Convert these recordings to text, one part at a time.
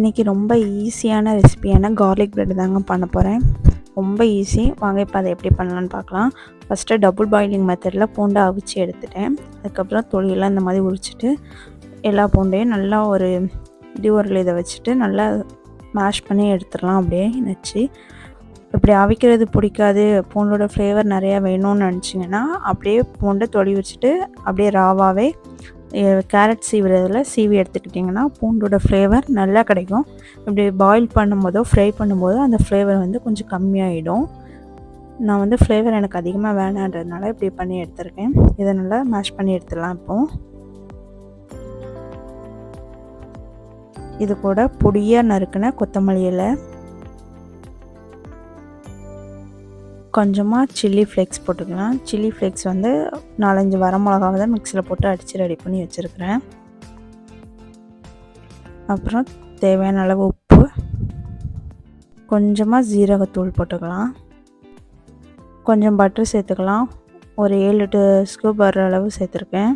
இன்றைக்கி ரொம்ப ஈஸியான ரெசிபியான கார்லிக் ப்ரெட் தாங்க பண்ண போகிறேன் ரொம்ப ஈஸி வாங்க இப்போ அதை எப்படி பண்ணலான்னு பார்க்கலாம். ஃபஸ்ட்டு டபுள் பாயிலிங் மெத்தடில் பூண்டை அவிச்சு எடுத்துட்டேன். அதுக்கப்புறம் தொழிலாம் இந்த மாதிரி உரிச்சிட்டு எல்லா பூண்டையும் நல்லா ஒரு டியூரில் இதை வச்சுட்டு நல்லா மேஷ் பண்ணி எடுத்துடலாம். அப்படியே நினச்சி இப்படி அவிக்கிறது பிடிக்காது. பூண்டோட ஃப்ளேவர் நிறையா வேணும்னு நினச்சிங்கன்னா அப்படியே பூண்டை தொழி வச்சுட்டு அப்படியே ராவாகவே கேரட் சீவுறதில் சீவி எடுத்துக்கிட்டிங்கன்னா பூண்டோட ஃப்ளேவர் நல்லா கிடைக்கும். இப்படி பாயில் பண்ணும்போதோ ஃப்ரை பண்ணும்போதோ அந்த ஃப்ளேவர் வந்து கொஞ்சம் கம்மியாகிடும் நான் வந்து ஃப்ளேவர் எனக்கு அதிகமாக வேணான்றதுனால இப்படி பண்ணி எடுத்திருக்கேன். இதை நல்லா மேஷ் பண்ணி எடுத்துடலாம் இப்போது இது கூட பொடியாக நறுக்கின கொத்தமல்லி இலை. கொஞ்சமாக சில்லி ஃப்ளேக்ஸ் போட்டுக்கலாம். சில்லி ஃப்ளேக்ஸ் வந்து நாலஞ்சு வரமிளகாவை தான் மிக்சியில் போட்டு அடித்து ரெடி பண்ணி வச்சுருக்கிறேன். அப்புறம் தேவையான அளவு உப்பு. கொஞ்சமாக ஜீரகத்தூள் போட்டுக்கலாம். கொஞ்சம் பட்டர் சேர்த்துக்கலாம். ஒரு ஏழு எட்டு ஸ்கூப் வர்ற அளவு சேர்த்துருக்கேன்.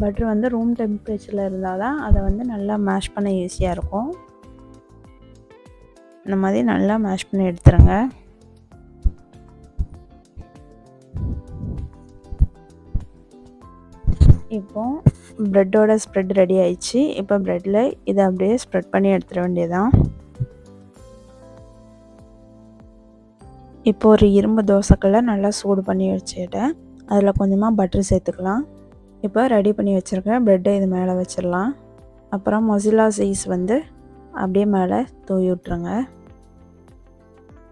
பட்டர் வந்து ரூம் டெம்பரேச்சரில் இருந்தால் தான் அதை வந்து நல்லா மேஷ் பண்ண ஈஸியாக இருக்கும். இந்த மாதிரி நல்லா மேஷ் பண்ணி எடுத்துருங்க. இப்போ ப்ரெட்டோட ஸ்ப்ரெட் ரெடி ஆயிடுச்சு. இப்போ ப்ரெட்டில் இதை அப்படியே ஸ்ப்ரெட் பண்ணி எடுத்துட வேண்டியதான் இப்போ ஒரு இரும்பு தோசைக்கல்ல நல்லா சூடு பண்ணி வச்சுட்டேன் அதில் கொஞ்சமாக பட்டர் சேர்த்துக்கலாம். இப்போ ரெடி பண்ணி வச்சுருக்கேன் ப்ரெட்டை இது மேலே வச்சிடலாம். அப்புறம் மொசிலா சீஸ் வந்து அப்படியே மேலே தூவி விட்ருங்க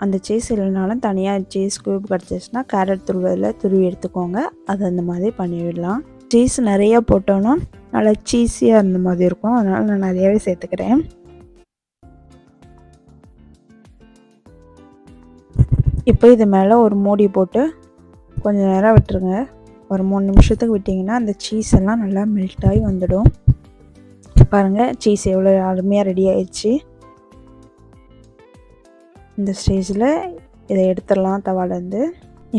அந்த சீஸ் இல்லைனாலும் தனியாக சீஸ் கியூப் கிடச்சிச்சின்னா கேரட் துருவதில் துருவி எடுத்துக்கோங்க. அது அந்த மாதிரி பண்ணிவிடலாம். சீஸ் நிறையா போட்டோன்னா நல்லா சீஸியாக இருந்த மாதிரி இருக்கும். அதனால் நான் நிறையாவே சேர்த்துக்கிறேன். இப்போ இது மேலே ஒரு மூடி போட்டு கொஞ்சம் நேரம் விட்டுருங்க. ஒரு மூணு நிமிஷத்துக்கு விட்டிங்கன்னா அந்த சீஸ் எல்லாம் நல்லா மெல்ட் ஆகி வந்துடும். பாருங்கள் சீஸ் எவ்வளோ அருமையாக ரெடி ஆயிடுச்சு. இந்த ஸ்டேஜில் இதை எடுத்துடலாம் தவாலேருந்து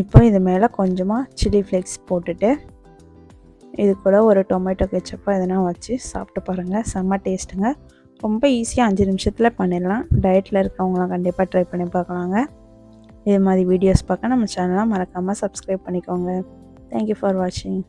இப்போ இது மேலே கொஞ்சமாக சில்லி ஃப்ளேக்ஸ் போட்டுட்டு இது கூட ஒரு டொமேட்டோ கெச்சப்போ எதனா வச்சு சாப்பிட்டு பாருங்கள் செம்ம டேஸ்ட்டுங்க ரொம்ப ஈஸியாக அஞ்சு நிமிஷத்தில் பண்ணிடலாம். டயட்டில் இருக்கவங்களாம் கண்டிப்பாக ட்ரை பண்ணி பார்க்கலாங்க. இது மாதிரி வீடியோஸ் பார்க்க நம்ம சேனலாக மறக்காமல் சப்ஸ்கிரைப் பண்ணிக்கோங்க. தேங்க்யூ ஃபார் வாட்சிங்